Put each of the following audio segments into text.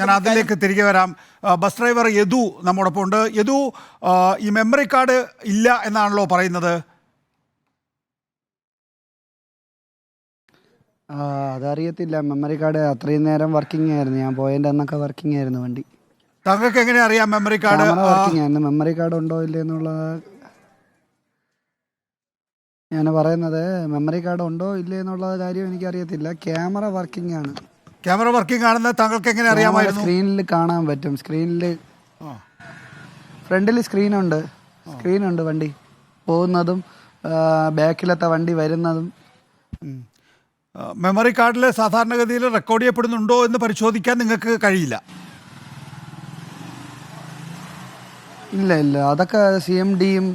ഞാൻ അതിലേക്ക് തിരികെ വരാം. ബസ് ഡ്രൈവർ യദു നമ്മോടൊപ്പം ഉണ്ട് യദു ഈ മെമ്മറി കാർഡ് ഇല്ല എന്നാണല്ലോ പറയുന്നത്. ആ, അതറിയത്തില്ല. മെമ്മറി കാർഡ് അത്രയും നേരം വർക്കിംഗ് ആയിരുന്നു. ഞാൻ പോയതിന്റെ അന്നൊക്കെ വർക്കിംഗ് ആയിരുന്നു വണ്ടി. താങ്കൾക്ക് എങ്ങനെ അറിയാം മെമ്മറി കാർഡ്? വർക്കിംഗ് ആയിരുന്നു. മെമ്മറി കാർഡ് ഉണ്ടോ ഇല്ലേ എന്നുള്ളത് ഞാൻ പറയുന്നത് മെമ്മറി കാർഡ് ഉണ്ടോ ഇല്ലേ എന്നുള്ള കാര്യം എനിക്ക് അറിയത്തില്ല ക്യാമറ വർക്കിംഗ് ആണ്. ക്യാമറ വർക്കിംഗ് ആണെന്ന് താങ്കൾക്ക് എങ്ങനെ അറിയാമായിരുന്നു? സ്ക്രീനിൽ കാണാൻ പറ്റും. സ്ക്രീനിൽ. ഫ്രണ്ടിൽ സ്ക്രീനുണ്ട് സ്ക്രീനുണ്ട് വണ്ടി. പോകുന്നതും ബാക്കിലത്തെ വണ്ടി വരുന്നതും. മെമ്മറി കാർഡിൽ സാധാരണഗതിയിൽ റെക്കോർഡ് ചെയ്യപ്പെടുന്നുണ്ടോ എന്ന് പരിശോധിക്കാൻ നിങ്ങൾക്ക് കഴിയില്ല. ഇല്ല ഇല്ല. അതൊക്കെ സി എം ഡിയും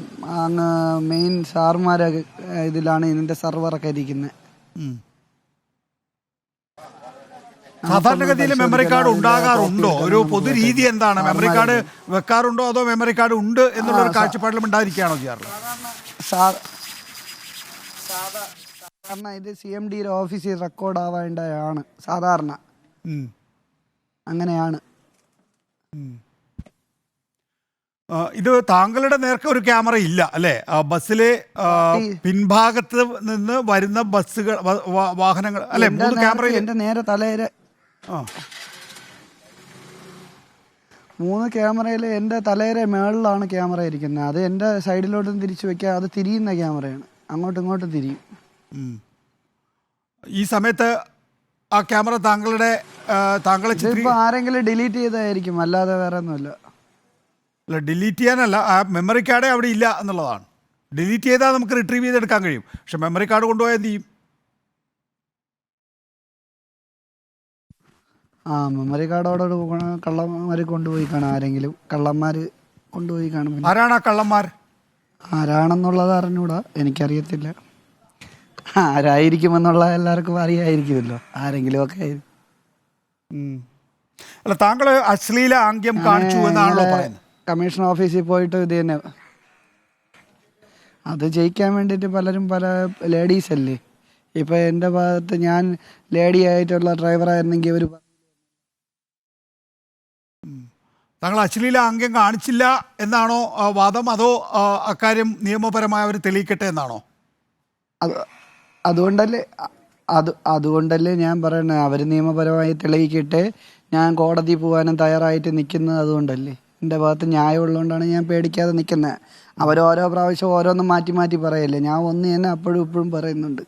അങ്ങ് മെയിൻ സാർമാരൊക്കെ ഇതിലാണ് ഇതിന്റെ സെർവറൊക്കെ ഇരിക്കുന്നത്. സാധാരണഗതിയിൽ മെമ്മറി കാർഡ് ഉണ്ടാകാറുണ്ടോ? ഒരു പൊതു രീതി എന്താണ്? മെമ്മറി കാർഡ് വെക്കാറുണ്ടോ അതോ മെമ്മറി കാർഡ് ഉണ്ട് എന്നുള്ള ഒരു കാഴ്ചപ്പാടിലും ഉണ്ടായിരിക്കുകയാണോ ചെയ്യാറുള്ളത് സാധാ- സാധാരണ ഇത് സി എം ഡിയുടെ ഓഫീസിൽ റെക്കോർഡ് ആവേണ്ടതാണ് സാധാരണ. അങ്ങനെയാണ്. ഇത് താങ്കളുടെ നേർക്ക് ഒരു ക്യാമറ ഇല്ല അല്ലെ? ബസ്സിലെ പിൻഭാഗത്ത് നിന്ന് വരുന്ന ബസ്സുകൾ വാഹനങ്ങൾ അല്ലെ? മൂന്ന് ക്യാമറ എന്റെ നേരെ തലയിൽ ആ. മൂന്ന് ക്യാമറയിൽ എന്റെ തലയുടെ മേളിലാണ് ക്യാമറ ഇരിക്കുന്നത്. അത് എന്റെ സൈഡിലോട്ടും തിരിച്ചു വെക്കുക അത് തിരിയുന്ന ക്യാമറയാണ്. അങ്ങോട്ടും ഇങ്ങോട്ടും തിരിയും. ഈ സമയത്ത് ആ ക്യാമറ താങ്കളുടെ താങ്കൾ താങ്കളെ ചിത്രീ ഇതിപ്പോ ആരെങ്കിലും ഡിലീറ്റ് ചെയ്തായിരിക്കും. അല്ലാതെ വേറെ ഒന്നുമില്ല. അല്ല ഡിലീറ്റ് ചെയ്യാനല്ല ആ മെമ്മറി കാർഡേ അവിടെ ഇല്ല എന്നുള്ളതാണ്. ഡിലീറ്റ് ചെയ്താൽ നമുക്ക് റിട്രീവ് ചെയ്തെടുക്കാൻ കഴിയും. പക്ഷെ മെമ്മറി കാർഡ് കൊണ്ടുപോയാൽ എന്ത് ചെയ്യും? ആ മെമ്മറി കാർഡോടെ കള്ളന്മാർ കൊണ്ടുപോയി കാണും ആരെങ്കിലും കള്ളന്മാർ കൊണ്ടുപോയി കാണും. പിന്നെ ആരാണ് ആ കള്ളന്മാർ? ആരാണെന്നുള്ളത് അറിഞ്ഞൂടാ എനിക്കറിയത്തില്ല. ആരായിരിക്കുമെന്നുള്ള എല്ലാവർക്കും അറിയായിരിക്കുമല്ലോ ആരെങ്കിലും ഒക്കെ ആയിരിക്കും ഉം. അല്ല താങ്കൾ അശ്ലീല ആംഗ്യം കാണിച്ചു എന്നാണല്ലോ പറയുന്നത്. കമ്മീഷൻ ഓഫീസിൽ പോയിട്ട് ഇത് തന്നെ. അത് ജയിക്കാൻ വേണ്ടിയിട്ട് പലരും പല ലേഡീസ് അല്ലേ ഇപ്പൊ എന്റെ ഭാഗത്ത് ഞാൻ ലേഡി ആയിട്ടുള്ള ഡ്രൈവറായിരുന്നെങ്കിൽ ഒരു താങ്കൾ അശ്ലീല ആംഗ്യം കാണിച്ചില്ല എന്നാണോ വാദം? അതോ അക്കാര്യം നിയമപരമായ അവർ തെളിയിക്കട്ടെ എന്നാണോ? അത് അതുകൊണ്ടല്ലേ അത് അതുകൊണ്ടല്ലേ ഞാൻ പറയുന്നത് അവർ നിയമപരമായി തെളിയിക്കട്ടെ. ഞാൻ കോടതി പോകാനും തയ്യാറായിട്ട് നിൽക്കുന്നത് അതുകൊണ്ടല്ലേ. എന്റെ ഭാഗത്ത് ന്യായം ഉള്ളതുകൊണ്ടാണ് ഞാൻ പേടിക്കാതെ നിൽക്കുന്നത്. അവരോരോ പ്രാവശ്യം ഓരോന്നും മാറ്റി മാറ്റി പറയല്ലേ. ഞാൻ ഒന്ന് തന്നെ അപ്പോഴും ഇപ്പോഴും പറയുന്നുണ്ട്.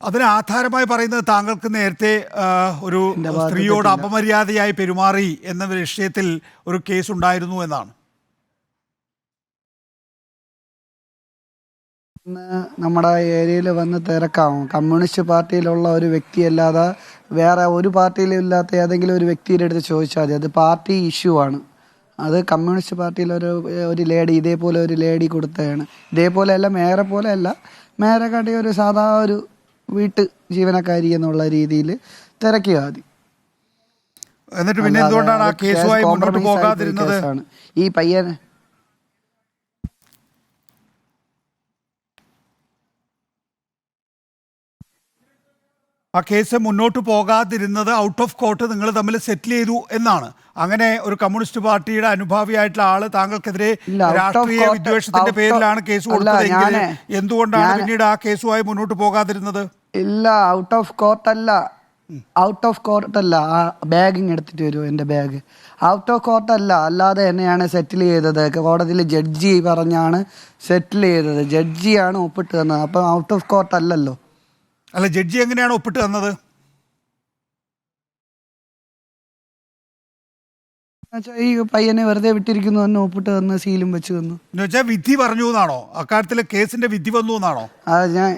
അതിന് ആധാരമായി പറയുന്നത് താങ്കൾക്ക് നേരത്തെ ഒരു സ്ത്രീയോട് അപമര്യാദയായി പെരുമാറി എന്ന വിഷയത്തിൽ ഒരു കേസ് ഉണ്ടായിരുന്നു എന്നാണ് നമ്മുടെ ഏരിയയിൽ വന്ന് തിരക്കാവും കമ്മ്യൂണിസ്റ്റ് പാർട്ടിയിലുള്ള ഒരു വ്യക്തിയല്ലാതെ വേറെ ഒരു പാർട്ടിയിലും ഇല്ലാത്ത ഏതെങ്കിലും ഒരു വ്യക്തിയുടെ അടുത്ത് ചോദിച്ചാൽ മതി. അത് പാർട്ടി ഇഷ്യൂ ആണ്. അത് കമ്മ്യൂണിസ്റ്റ് പാർട്ടിയിലൊരു ഒരു ലേഡി ഇതേപോലെ ഒരു ലേഡി കൊടുത്തതാണ്. ഇതേപോലെ അല്ല മേയറെ പോലെ അല്ല മേയറെ കാട്ടി ഒരു സാധാ ഒരു വീട്ട് ജീവനക്കാരി എന്നുള്ള രീതിയിൽ തിരക്കി മതി എന്നിട്ട് പിന്നെ എന്തുകൊണ്ടാണ് ആ കേസ് കേസുമായി മുന്നോട്ട് പോകാതിരുന്നത്? ഈ പയ്യൻ ആ കേസ് മുന്നോട്ട് പോകാതിരുന്നത് ഔട്ട് ഓഫ് കോർട്ട് നിങ്ങൾ തമ്മിൽ സെറ്റിൽ ചെയ്തു എന്നാണ്. അങ്ങനെ ഒരു കമ്മ്യൂണിസ്റ്റ് പാർട്ടിയുടെ അനുഭാവിയായിട്ടുള്ള ആൾ താങ്കൾക്കെതിരെ രാഷ്ട്രീയ വിദ്വേഷത്തിന്റെ പേരിലാണ് കേസ് കൊടുത്തത് കൊടുത്തതെങ്കിൽ എന്തുകൊണ്ടാണ് പിന്നീട് ആ കേസുമായി മുന്നോട്ട് പോകാതിരുന്നത്? ഇല്ല ഔട്ട് ഓഫ് കോർട്ട് അല്ല. ഔട്ട് ഓഫ് കോർട്ട് അല്ല. ആ ബാഗിങ് എടുത്തിട്ട് വരൂ എന്റെ ബാഗ് ഔട്ട് ഓഫ് കോർട്ട് അല്ല. അല്ലാതെ എന്നെയാണ് സെറ്റിൽ ചെയ്തത്. കോടതിയിൽ ജഡ്ജി പറഞ്ഞാണ് സെറ്റിൽ ചെയ്തത്. ജഡ്ജിയാണ് ഒപ്പിട്ട് തന്നത്. അപ്പം ഔട്ട് ഓഫ് കോർട്ട് അല്ലല്ലോ. അല്ല ജഡ്ജി എങ്ങനെയാണ് ഒപ്പിട്ട് തന്നത്? ഈ പയ്യനെ വെറുതെ വിട്ടിരിക്കുന്നു തന്നെ ഒപ്പിട്ട് തന്ന് സീലും വെച്ച് തന്നു. എന്ന് വെച്ചാൽ വിധി പറഞ്ഞു എന്നാണോ? അക്കാര്യത്തിലെ കേസിന്റെ വിധി വന്നു എന്നാണോ? അത് ഞാൻ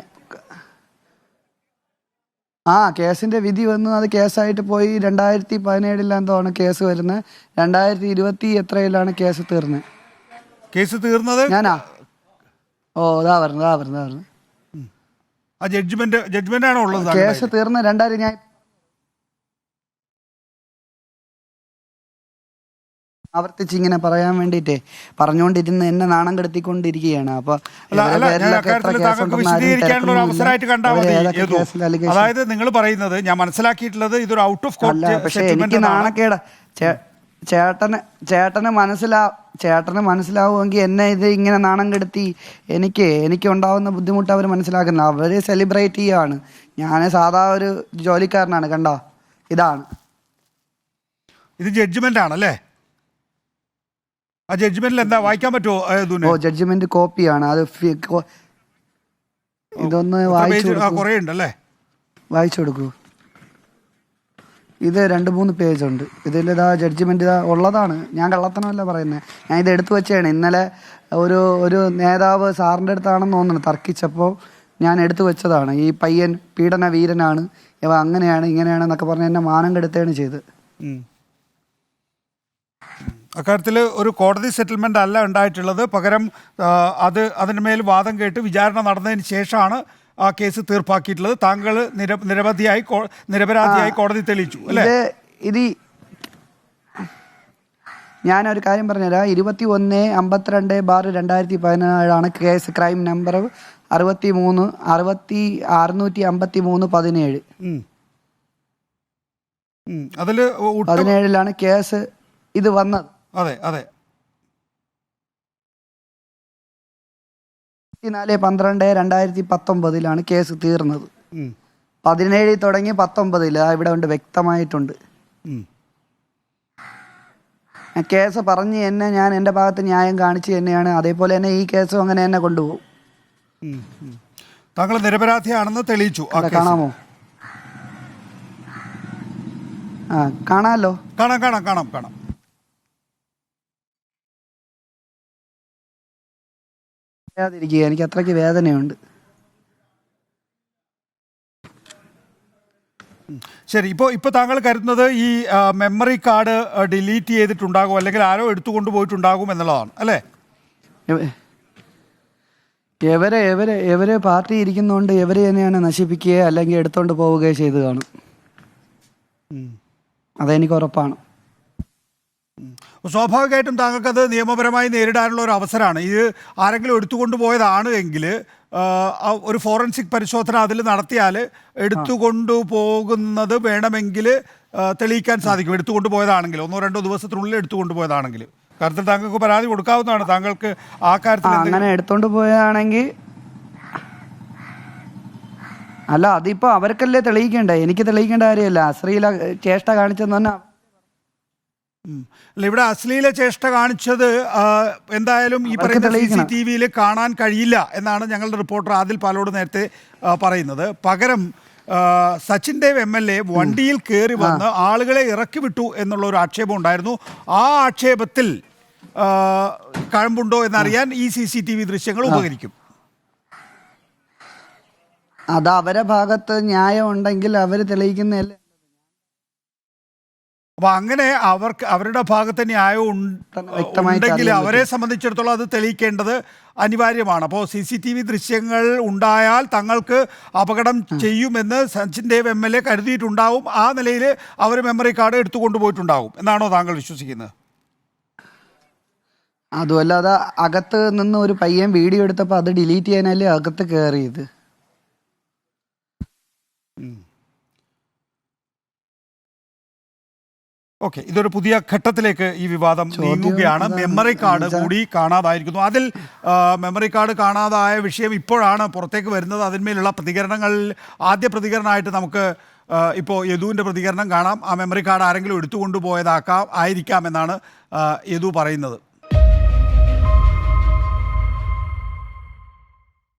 ആ കേസിന്റെ വിധി വന്നു. അത് കേസായിട്ട് പോയി രണ്ടായിരത്തി പതിനേഴിലെന്തോണ് കേസ് വരുന്നത്? രണ്ടായിരത്തി ഇരുപത്തി എത്രയിലാണ് കേസ് തീർന്നത്? കേസ് തീർന്നത്? ഞാനാ? ഓ ഇതാ പറഞ്ഞു ഇതാ പറഞ്ഞു ഇതാ പറഞ്ഞു ആ ജഡ്ജ്മെന്റ് ജഡ്ജ്മെന്റ് ആണോ ഉള്ളത് കേസ് തീർന്ന രണ്ടായിരം ഞാൻ ആവർത്തിച്ച് ഇങ്ങനെ പറയാൻ വേണ്ടിട്ടേ പറഞ്ഞുകൊണ്ടിരുന്ന് എന്നെ നാണം കെടുത്തിക്കൊണ്ടിരിക്കുകയാണ്. അപ്പൊ അതായത് നിങ്ങൾ പറയുന്നത് ഞാൻ മനസ്സിലാക്കിയിട്ടുള്ളത് ഇതൊരു ഔട്ട് ഓഫ് കോർട്ട് പക്ഷേ എനിക്ക് നാണക്കേട്. ചേട്ടന് ചേട്ടന് മനസ്സിലാ ചേട്ടന് മനസ്സിലാവുമെങ്കിൽ എന്നെ ഇത് ഇങ്ങനെ നാണം കെടുത്തി എനിക്ക് എനിക്ക് ഉണ്ടാവുന്ന ബുദ്ധിമുട്ട് അവർ മനസ്സിലാക്കുന്നില്ല. അവർ സെലിബ്രേറ്റ് ചെയ്യുകയാണ് ഞാൻ സാധാ ഒരു ജോലിക്കാരനാണ് കണ്ടോ? ഇതാണ്. ഇത് ജഡ്ജ്മെന്റ് ആണല്ലേ? ആ ജഡ്ജ്മെന്റിൽ എന്താ വായിക്കാൻ പറ്റുമോ ഓ ജഡ്ജ്മെന്റ് കോപ്പിയാണ് അത് ഇതൊന്ന് വായിച്ചു വായിച്ചു കൊടുക്കൂ. ഇത് രണ്ട് മൂന്ന് പേജ് ഉണ്ട്. ഇതിൽ ജഡ്ജ്മെന്റ് ഇതാ ഉള്ളതാണ്. ഞാൻ കള്ളത്തനമല്ല പറയുന്നത് ഞാൻ ഇത് എടുത്തു വെച്ചാണ് ഇന്നലെ ഒരു ഒരു നേതാവ് സാറിന്റെ അടുത്താണെന്ന് തോന്നുന്നു തർക്കിച്ചപ്പോൾ ഞാൻ എടുത്തു വെച്ചതാണ്. ഈ പയ്യൻ പീഡന വീരനാണ്. ഇവ അങ്ങനെയാണ് ഇങ്ങനെയാണ് എന്നൊക്കെ പറഞ്ഞ് എന്നെ മാനം കെടുത്തുകയാണ് ചെയ്ത്. അക്കാര്യത്തിൽ ഒരു കോടതി സെറ്റിൽമെന്റ് അല്ല ഉണ്ടായിട്ടുള്ളത്. പകരം അത് അതിന് മേൽ വാദം കേട്ട് വിചാരണ നടന്നതിന് ശേഷമാണ് ആ കേസ് തീർപ്പാക്കിയിട്ടുള്ളത്. താങ്കൾ നിര നിരവധിയായി നിരപരാധിയായി കോടതി തെളിയിച്ചു അല്ലേ? ഇത് ഞാനൊരു കാര്യം പറഞ്ഞുതരാം. ഇരുപത്തി ഒന്ന് അമ്പത്തിരണ്ട് ബാർ രണ്ടായിരത്തി പതിനേഴാണ് കേസ് ക്രൈം നമ്പർ അറുപത്തി മൂന്ന് അറുപത്തി അറുന്നൂറ്റി അമ്പത്തി മൂന്ന് പതിനേഴ്. അതിൽ പതിനേഴിലാണ് കേസ് ഇത് വന്നത്. അതെ അതെ. നാല് പന്ത്രണ്ട് രണ്ടായിരത്തി പത്തൊമ്പതിലാണ് കേസ് തീർന്നത്. പതിനേഴിൽ തുടങ്ങി പത്തൊമ്പതിൽ ഇവിടെ ഉണ്ട് വ്യക്തമായിട്ടുണ്ട്. കേസ് പറഞ്ഞ് എന്നെ ഞാൻ എന്റെ ഭാഗത്ത് ന്യായം കാണിച്ച് തന്നെയാണ്. അതേപോലെ തന്നെ ഈ കേസും അങ്ങനെ തന്നെ കൊണ്ടുപോകും. താങ്കൾ നിരപരാധിയാണെന്ന് തെളിയിച്ചു. കാണാമോ? ആ കാണാമല്ലോ. കാണാം കാണാം കാണാം കാണാം. പറയാതിരിക്കുക എനിക്ക് അത്രയ്ക്ക് വേദനയുണ്ട്. ശരി ഇപ്പോൾ ഇപ്പോൾ താങ്കൾ കരുതുന്നത് ഈ മെമ്മറി കാർഡ് ഡിലീറ്റ് ചെയ്തിട്ടുണ്ടാകും അല്ലെങ്കിൽ ആരോ എടുത്തുകൊണ്ട് പോയിട്ടുണ്ടാകും എന്നുള്ളതാണ് അല്ലേ? എവരെ എവരെ എവരെ പാർട്ടി ഇരിക്കുന്നതുകൊണ്ട് എവരെ തന്നെയാണ് നശിപ്പിക്കുകയോ അല്ലെങ്കിൽ എടുത്തോണ്ട് പോവുകയോ ചെയ്തു കാണും അതെനിക്ക് ഉറപ്പാണ്. സ്വാഭാവികമായിട്ടും താങ്കൾക്കത് നിയമപരമായി നേരിടാനുള്ള ഒരു അവസരമാണ്. ഇത് ആരെങ്കിലും എടുത്തുകൊണ്ട് പോയതാണ് എങ്കിൽ ഒരു ഫോറൻസിക് പരിശോധന അതിൽ നടത്തിയാൽ എടുത്തുകൊണ്ടു പോകുന്നത് വേണമെങ്കിൽ തെളിയിക്കാൻ സാധിക്കും. എടുത്തുകൊണ്ട് പോയതാണെങ്കിൽ ഒന്നോ രണ്ടോ ദിവസത്തിനുള്ളിൽ എടുത്തുകൊണ്ട് പോയതാണെങ്കിൽ കാര്യത്തിൽ താങ്കൾക്ക് പരാതി കൊടുക്കാവുന്നതാണ്. താങ്കൾക്ക് ആ കാര്യത്തിൽ അങ്ങനെ എടുത്തുകൊണ്ട് പോയതാണെങ്കിൽ അല്ല അതിപ്പോ അവർക്കല്ലേ തെളിയിക്കണ്ടേ? എനിക്ക് തെളിയിക്കേണ്ട കാര്യമല്ല. അശ്രീല ചേഷ്ട കാണിച്ചെന്ന് പറഞ്ഞാൽ. അല്ല ഇവിടെ അശ്ലീല ചേഷ്ട കാണിച്ചത് എന്തായാലും ഈ പറയുന്ന സി സി. ടി വിയിൽ കാണാൻ കഴിയില്ല എന്നാണ് ഞങ്ങളുടെ റിപ്പോർട്ടർ ആദിൽ പാലോട് നേരത്തെ പറയുന്നത്. പകരം Sachin Dev M L A വണ്ടിയിൽ കയറി വന്ന് ആളുകളെ ഇറക്കി വിട്ടു എന്നുള്ള ഒരു ആക്ഷേപം ഉണ്ടായിരുന്നു. ആ ആക്ഷേപത്തിൽ കഴമ്പുണ്ടോ എന്നറിയാൻ ഈ സി സി ടി വി ദൃശ്യങ്ങൾ ഉപകരിക്കും. അത് അവരെ ഭാഗത്ത് ന്യായം ഉണ്ടെങ്കിൽ അവർ തെളിയിക്കുന്നതല്ലേ? അപ്പൊ അങ്ങനെ അവർക്ക് അവരുടെ ഭാഗത്ത് ന്യായം ഉണ്ടെങ്കിൽ അവരെ സംബന്ധിച്ചിടത്തോളം അത് തെളിയിക്കേണ്ടത് അനിവാര്യമാണ്. അപ്പോൾ സി സി ടി വി ദൃശ്യങ്ങൾ ഉണ്ടായാൽ തങ്ങൾക്ക് അപകടം ചെയ്യുമെന്ന് Sachin Dev M L A കരുതിയിട്ടുണ്ടാവും. ആ നിലയിൽ അവർ മെമ്മറി കാർഡ് എടുത്തു കൊണ്ടുപോയിട്ടുണ്ടാവും എന്നാണോ താങ്കൾ വിശ്വസിക്കുന്നത്? അതുമല്ലാതെ അകത്ത് നിന്ന് ഒരു പയ്യൻ വീഡിയോ എടുത്തപ്പോൾ അത് ഡിലീറ്റ് ചെയ്യാനല്ലേ അകത്ത് കയറിയത് ഓക്കെ ഇതൊരു പുതിയ ഘട്ടത്തിലേക്ക് ഈ വിവാദം നീങ്ങുകയാണ്. മെമ്മറി കാർഡ് കൂടി കാണാതായിരിക്കുന്നു. അതിൽ മെമ്മറി കാർഡ് കാണാതായ വിഷയം ഇപ്പോഴാണ് പുറത്തേക്ക് വരുന്നത്. അതിന്മേലുള്ള പ്രതികരണങ്ങൾ ആദ്യ പ്രതികരണമായിട്ട് നമുക്ക് ഇപ്പോൾ യദുവിന്റെ പ്രതികരണം കാണാം. ആ മെമ്മറി കാർഡ് ആരെങ്കിലും എടുത്തുകൊണ്ടുപോയതാക്കാം ആയിരിക്കാം എന്നാണ് യദു പറയുന്നത്.